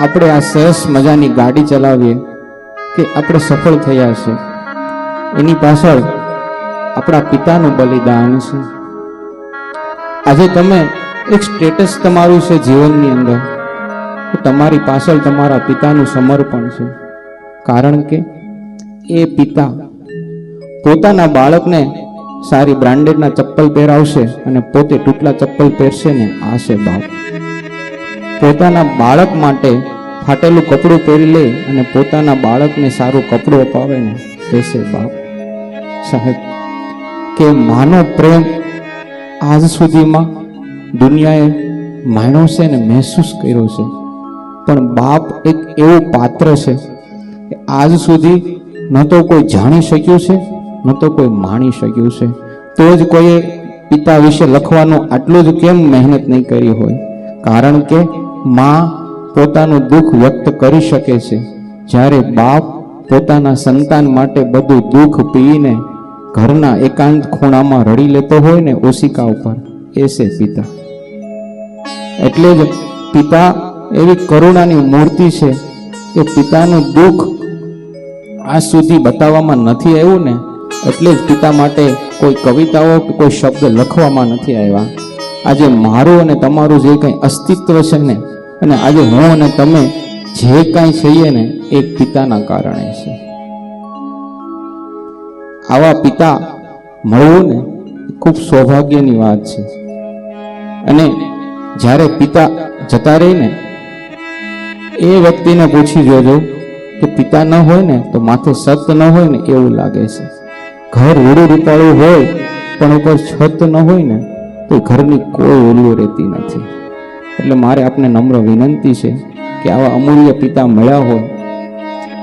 આપણે આ સરસ મજાની ગાડી ચલાવીએ કે આપણે સફળ થયા છે. એની પાછળ આપણા પિતાનું બલિદાન છે. આજે તમે એક સ્ટેટસ તમારું છે જીવનની અંદર. તમારી પાછળ તમારા પિતાનું સમર્પણ છે. કારણ કે એ પિતા પોતાના બાળકને સારી બ્રાન્ડેડના ચપ્પલ પહેરાવશે અને પોતે તૂટલા ચપ્પલ પહેરશે ને આ છે બાપ પોતાના બાળક માટે ફાટેલું કપડું પહેરી લે અને પોતાના બાળકને સારું કપડું અપાવે ને છે બાપ. સાહેબ, કે માનો પ્રેમ આજ સુધીમાં દુનિયાએ માણ્યો છે ને મહેસૂસ કર્યો છે. પણ બાપ એક એવું પાત્ર છે કે આજ સુધી ન તો કોઈ જાણી શક્યું છે, ન તો કોઈ માણી શક્યું છે. તો જ કોઈએ પિતા વિશે લખવાનું આટલું જ કેમ મહેનત નહીં કરી હોય? કારણ કે માં પોતાનું દુઃખ વ્યક્ત કરી શકે છે. જ્યારે બાપ પોતાના સંતાન માટે બધું દુઃખ પીને ઘરના એકાંત ખૂણામાં રડી લેતો હોય ને ઓશિકા ઉપર, એ પિતા. એટલે જ પિતા એવી કરુણાની મૂર્તિ છે કે પિતાનું દુઃખ આ સુધી બતાવવામાં નથી આવ્યું ને, એટલે જ પિતા માટે કોઈ કવિતાઓ કે કોઈ શબ્દ લખવામાં નથી આવ્યા. આજે મારું અને તમારું જે કંઈ અસ્તિત્વ છે ને અને આજે હું અને તમે જે કાંઈ છીએ ને એ પિતાના કારણે છે. આવા પિતા મળવું ને ખૂબ સૌભાગ્યની વાત છે. અને જ્યારે પિતા જતા રહે ને, એ વ્યક્તિને પૂછી જોજો કે પિતા ન હોય ને તો માથે સત ન હોય ને એવું લાગે છે. ઘર રૂડું રૂપાળું હોય, પણ ઉપર છત ન હોય ને તો ઘરની કોઈ ઓલું રહેતી નથી. એટલે મારે આપને નમ્ર વિનંતી છે કે આવા અમૂલ્ય પિતા મળ્યા હોય.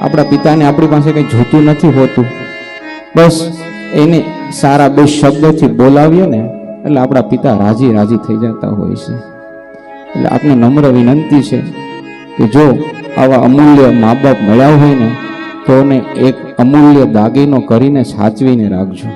આપણા પિતાને આપણી પાસે કંઈ જોતું નથી હોતું. બસ એને સારા બે શબ્દથી બોલાવીએ ને, એટલે આપણા પિતા રાજી રાજી થઈ જતા હોય છે. એટલે આપને નમ્ર વિનંતી છે કે જો આવા અમૂલ્ય મા બાપ મળ્યા હોય ને, તો એને એક અમૂલ્ય દાગીનો કરીને સાચવીને રાખજો.